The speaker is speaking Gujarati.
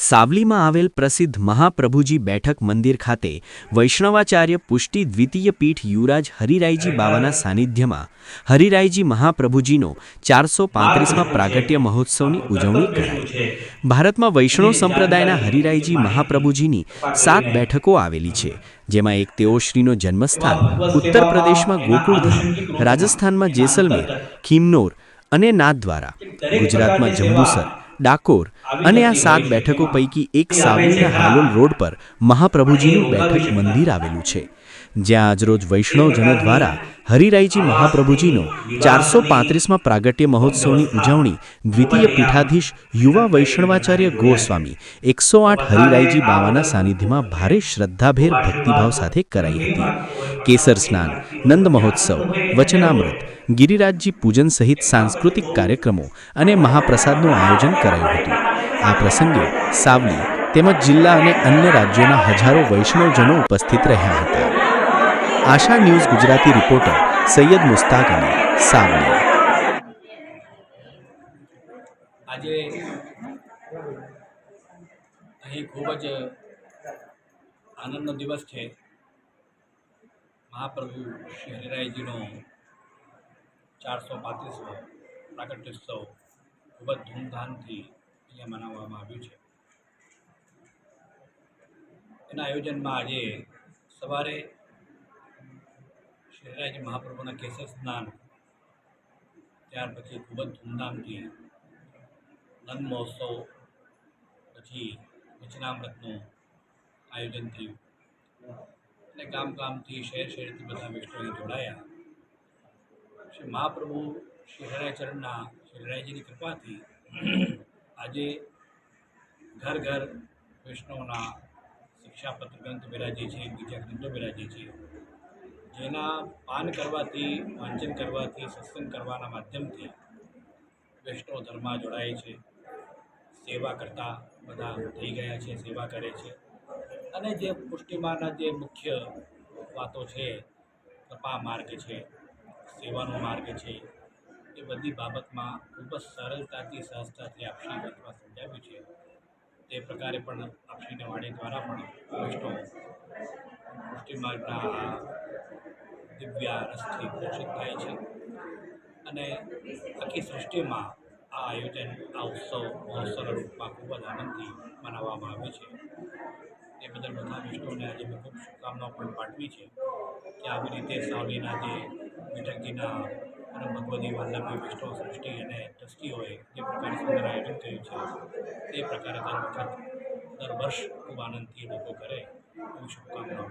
સાવલીમાં આવેલ પ્રસિદ્ધ મહાપ્રભુજી બેઠક મંદિર ખાતે વૈષ્ણવાચાર્ય પુષ્ટિ દ્વિતીય પીઠ યુવરાજ હરિરાયજી બાવાના સાનિધ્યમાં હરિરાયજી મહાપ્રભુજીનો ચારસો પાંત્રીસમાં પ્રાગટ્ય મહોત્સવની ઉજવણી કરાઈ. ભારતમાં વૈષ્ણવ સંપ્રદાયના હરિરાયજી મહાપ્રભુજીની સાત બેઠકો આવેલી છે, જેમાં એક તેઓશ્રીનો જન્મસ્થાન, ઉત્તર પ્રદેશમાં ગોકુળધામ, રાજસ્થાનમાં જેસલમેર, ખીમનોર અને નાથદ્વારા, ગુજરાતમાં જંબુસર, ડાકોર અને આ સાત બેઠકો પૈકી એક સાવલીના હાલોલ રોડ પર મહાપ્રભુજીનું બેઠક મંદિર આવેલું છે જ્યાં આજરોજ વૈષ્ણવજનો દ્વારા હરિરાયજી મહાપ્રભુજીનો ચારસો પાંત્રીસમાં પ્રાગટ્ય મહોત્સવની ઉજવણી દ્વિતીય પીઠાધીશ યુવા વૈષ્ણવાચાર્ય ગોસ્વામી એકસો આઠ હરિરાયજી બાવાના સાનિધ્યમાં ભારે શ્રદ્ધાભેર ભક્તિભાવ સાથે કરાઈ હતી. કેસર સ્નાન નંદ મહોત્સવ વચનામૃત ગિરિરાજજી પૂજન સહિત સાંસ્કૃતિક કાર્યક્રમો અને મહાપ્રસાદનું આયોજન કરાયું હતું. આ પ્રસંગે સાવલી તેમજ જિલ્લા અને અન્ય રાજ્યોના હજારો વૈષ્ણવજનો ઉપસ્થિત રહ્યા હતા. Asha news Gujarati reporter Saiyed Mustak Ali, Savli. આજે અહીં ખૂબ જ આનંદનો દિવસ છે. મહાપ્રભુ શ્રી હરિરાયજીનો ચારસો પાંત્રીસમો પ્રાગટ્યોત્સવ ખૂબ જ ધૂમધામથી અહીંયા મનાવવામાં આવ્યું છે. એના આયોજનમાં આજે સવારે શ્રીરાજ મહાપ્રભુના કેસર સ્નાન, ત્યાર પછી ખૂબ જ ધૂમધામથી નંદ મહોત્સવ, પછી વચનામૃતનું આયોજન થયું. અને ગામ ગામથી શહેર શહેરથી બધા વૈષ્ણવો જોડાયા. શ્રી મહાપ્રભુ શ્રી હરિચરણના શ્રી હરાયજીની કૃપાથી આજે ઘર ઘર વૈષ્ણવના શિક્ષાપત્ર ગ્રંથ બિરાજે છે, બીજા ગ્રંથો બિરાજે છે. જેના પાન કરવાથી, વાંચન કરવાથી, સત્સંગ કરવાના માધ્યમથી વૈષ્ણવ ધર્મમાં જોડાય છે. સેવા કરતા બધા થઈ ગયા છે, સેવા કરે છે. અને જે પુષ્ટિમાના જે મુખ્ય વાતો છે, કૃપા માર્ગ છે, સેવાનો માર્ગ છે એ બધી બાબતમાં ખૂબ જ સરળતાથી, સહજતાથી આપશી અથવા સમજાવ્યું છે. તે પ્રકારે પણ આપશીને વાણી દ્વારા પણ વૈષ્ણવ પુષ્ટિમાર્ગના દિવ્ય રસથી પોષિત થાય છે. અને આખી સૃષ્ટિમાં આ આયોજન, આ ઉત્સવ મહોત્સવના રૂપમાં ખૂબ જ આનંદથી મનાવવામાં આવે છે. એ બદલ બધા વિષ્ણુને આજે મેં ખૂબ શુભકામનાઓ પણ પાઠવી છે કે આવી રીતે સાવલીના જે બેઠકજીના અને ભગવદી વલ્લભી વૈષ્ણવ સૃષ્ટિ અને ટ્રસ્ટીઓએ જે પ્રકારે સુંદર આયોજન કર્યું છે, તે પ્રકારે દર વખત, દર વર્ષ ખૂબ આનંદથી લોકો કરે એવી શુભકામનાઓ